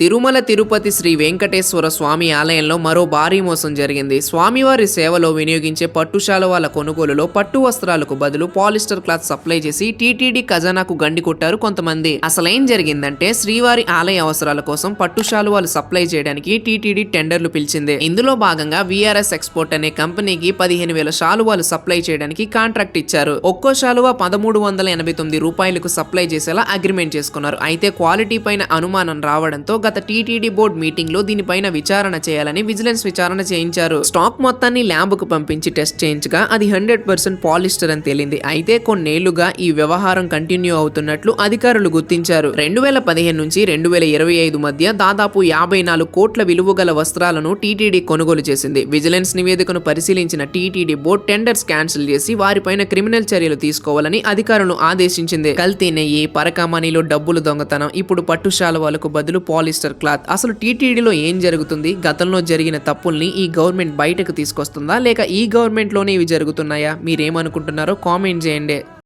తిరుమల తిరుపతి శ్రీ వెంకటేశ్వర స్వామి ఆలయంలో మరో భారీ మోసం జరిగింది. స్వామివారి సేవలో వినియోగించే పట్టు శాలువాల కొనుగోలులో పట్టు వస్త్రాలకు బదులు పాలిస్టర్ క్లాత్ సప్లై చేసి టీటీడీ ఖజానాకు గండి కొట్టారు కొంతమంది. అసలేం జరిగిందంటే శ్రీవారి ఆలయ అవసరాల కోసం పట్టు శాలువాలు సప్లై చేయడానికి టీటీడీ టెండర్లు పిలిచింది. ఇందులో భాగంగా విఆర్ఎస్ ఎక్స్పోర్ట్ అనే కంపెనీకి పదిహేను వేల శాలువాలు సప్లై చేయడానికి కాంట్రాక్ట్ ఇచ్చారు. ఒక్కో శాలువా పదమూడు వందల ఎనభై తొమ్మిది రూపాయలకు సప్లై చేసేలా అగ్రిమెంట్ చేసుకున్నారు. అయితే క్వాలిటీ పైన అనుమానం రావడంతో గత టీటీడీ బోర్డు మీటింగ్లో దీనిపైన విచారణ చేయాలని విజిలెన్స్ విచారణ చేయించారు. స్టాక్ మొత్తాన్ని ల్యాబ్కు పంపించి టెస్ట్ చేయించగా అది హండ్రెడ్ పర్సెంట్ పాలిస్టర్ అని తేలింది. అయితే కొన్నేళ్ళుగా ఈ వ్యవహారం కంటిన్యూ అవుతున్నట్లు అధికారులు గుర్తించారు. రెండు వేల పదిహేను నుంచి రెండు వేల ఇరవై ఐదు మధ్య దాదాపు యాభై నాలుగు కోట్ల విలువ గల వస్త్రాలను టీటీడీ కొనుగోలు చేసింది. విజిలెన్స్ నివేదికను పరిశీలించిన టీటీడీ బోర్డు టెండర్స్ క్యాన్సిల్ చేసి వారిపైన క్రిమినల్ చర్యలు తీసుకోవాలని అధికారులను ఆదేశించింది. కల్తీ నెయ్యి పరకామణిలో డబ్బులు దొంగతనం ఇప్పుడు పట్టు శాలువాలకు బదులు పాలిస్టర్ క్లాత్. అసలు టీటీడీలో ఏం జరుగుతుంది? గతంలో జరిగిన తప్పుల్ని ఈ గవర్నమెంట్ బయటకు తీసుకొస్తుందా? లేక ఈ గవర్నమెంట్లోనే ఇవి జరుగుతున్నాయా? మీరేమనుకుంటున్నారో కామెంట్ చేయండి.